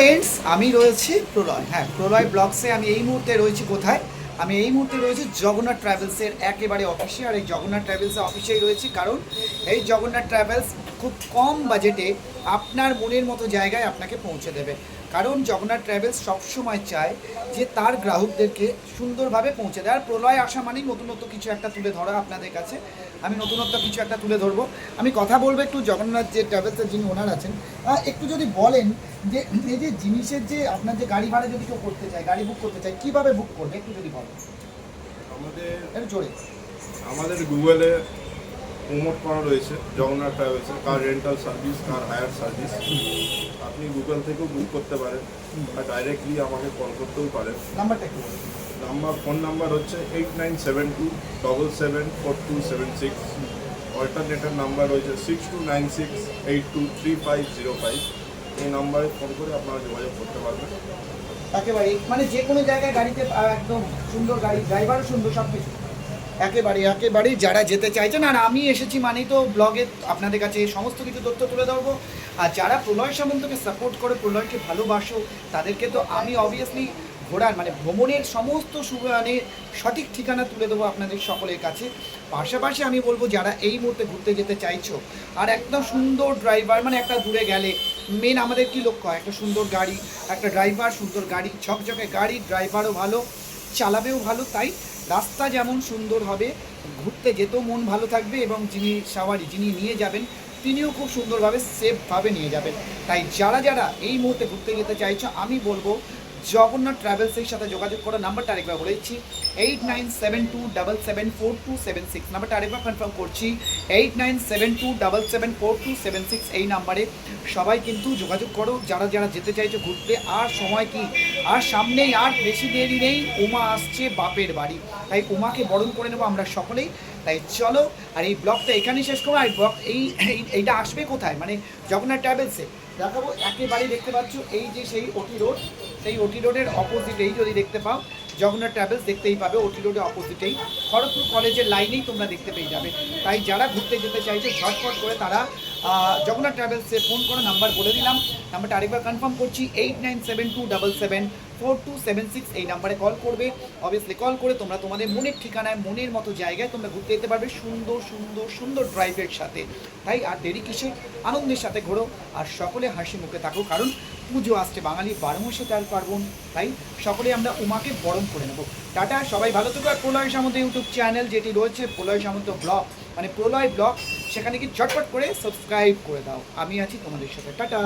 Friends আমি রয়েছি প্রলয়। হ্যাঁ প্রলয় ব্লগসে আমি এই মুহূর্তে রয়েছি কোথায়? আমি এই মুহূর্তে রয়েছি জগন্নাথ ট্রাভেলসের একেবারে অফিসে আর এই জগন্নাথ ট্রাভেলসের অফিসেই রয়েছি কারণ এই জগন্নাথ ট্রাভেলস খুব কম বাজেটে আপনার মনের মতো জায়গায় আপনাকে পৌঁছে দেবে। কারণ জগন্নাথ ট্রাভেলস সবসময় চায় যে তার গ্রাহকদেরকে সুন্দরভাবে পৌঁছে দেয়। আর প্রলয় আসা মানেই নতুনত্ব কিছু একটা তুলে ধরা আপনাদের কাছে। আমি নতুনত্ব কিছু একটা তুলে ধরবো। আমি কথা বলব একটু জগন্নাথ যে ট্রাভেলসের যিনি ওনার আছেন একটু যদি বলেন যে এই যে জিনিসের যে আপনার যে গাড়ি ভাড়া যদি কেউ করতে চায় গাড়ি বুক করতে চায় কীভাবে বুক করবে? একটু যদি বলেন। আমাদের একটু জোরে। আমাদের গুগলে প্রমোট করা রয়েছে Jagannath ট্রাভেলসের car rental service car hire service আপনি গুগল থেকেও বুক করতে পারেন বা ডাইরেক্টলি আমাকে কল করতেও পারেন। নাম্বারটা একটু নাম্বার ফোন নাম্বার হচ্ছে eight nine seven two double seven four two seven six. Alternate number রয়েছে six two nine six eight two three five zero five. এই নাম্বারে ফোন করে আপনারা যোগাযোগ করতে পারবেন। একেবারে মানে যে কোনো জায়গায় গাড়িতে একদম সুন্দর গাড়ি, ড্রাইভারও সুন্দর সব কিছু একেবারে, একেবারেই যারা যেতে চাইছেন, আর আমি এসেছি মানেই তো ব্লগে আপনাদের কাছে সমস্ত কিছু তথ্য তুলে ধরবো। আর যারা প্রলয় সামন্তকে সাপোর্ট করে প্রলয়কে ভালোবাসো, তাদেরকে তো আমি অবভিয়াসলি ঘোরার মানে ভ্রমণের সমস্ত মানে সঠিক ঠিকানা তুলে দেবো আপনাদের সকলের কাছে। পাশাপাশি আমি বলব, যারা এই মুহূর্তে ঘুরতে যেতে চাইছো, আর একদম সুন্দর ড্রাইভার মানে একটা দূরে গেলে মেন আমাদের কি লক্ষ্য? হয় একটা সুন্দর গাড়ি, একটা ড্রাইভার সুন্দর গাড়ি, ঝকঝকে গাড়ি ড্রাইভারও ভালো, চালাবেও ভালো, তাই রাস্তা যেমন সুন্দর হবে, ঘুরতে যেতেও মন ভালো থাকবে এবং যিনি সাওয়ারি, যিনি নিয়ে যাবেন, তিনিও খুব সুন্দরভাবে সেফভাবে নিয়ে যাবেন। তাই যারা যারা এই মুহূর্তে ঘুরতে যেতে চাইছো, আমি বলব জগন্নাথ ট্রাভেলসের সাথে যোগাযোগ করার নাম্বারটা আরেকবার বলে দিচ্ছি। Eight nine seven two double seven four two seven six নাম্বারটা আরেকবার কনফার্ম করছি। Eight nine seven two double seven four two seven six এই নাম্বারে সবাই কিন্তু যোগাযোগ করো। যারা যারা যেতে চাইছো ঘুরতে, আর সময় কি? আর সামনেই আর বেশি দেরি নেই। উমা আসছে বাপের বাড়ি। তাই উমাকে বরণ করে নেব আমরা সকলেই। তাই চলো, আর এই ব্লগটা এখানেই শেষ করব। আর ব্লগ এই, এই- এইটা আসবে কোথায়? মানে জগন্নাথ ট্রাভেলসে। দেখাবো, একেবারে দেখতে পাচ্ছ এই যে সেই ওটি রোড। সেই ওটি রোডের অপোজিটেই যদি দেখতে পাও, জগন্নাথ ট্রাভেলস দেখতেই পাবে ওটি রোডের অপোজিটেই খড়গপুর কলেজের লাইনেই তোমরা দেখতে পেয়ে যাবে। তাই যারা ঘুরতে যেতে চাইছে, ঝটপট করে তারা জগন্নাথ ট্রাভেলসে ফোন করে নাম্বার বলে দিলাম। নাম্বারটা আরেকবার কনফার্ম করছি eight nine seven two double seven four two seven six এই নাম্বারে কল করবে। অবভিয়াসলি কল করে তোমরা তোমাদের মনের ঠিকানায়, মনের মতো জায়গায় তোমরা ঘুরতে যেতে পারবে সুন্দর সুন্দর সুন্দর ড্রাইভের সাথে। তাই আর দেরি কিসে আনন্দের সাথে ঘোরো আর সকলে হাসি মুখে থাকো, কারণ পুজো আসছে বাঙালি বারো মাসে তার পার্বণ। তাই সকলে আমরা উমাকে বরণ করে নেব। টাটা, সবাই ভালো থেকো আর প্রলয় সামন্ত ইউটিউব চ্যানেল যেটি রয়েছে, প্রলয় সামন্ত ব্লগ। মানে প্রলয় ব্লগ, সেখানে কি চটপট করে সাবস্ক্রাইব করে দাও। আমি আছি তোমাদের সাথে। টাটা।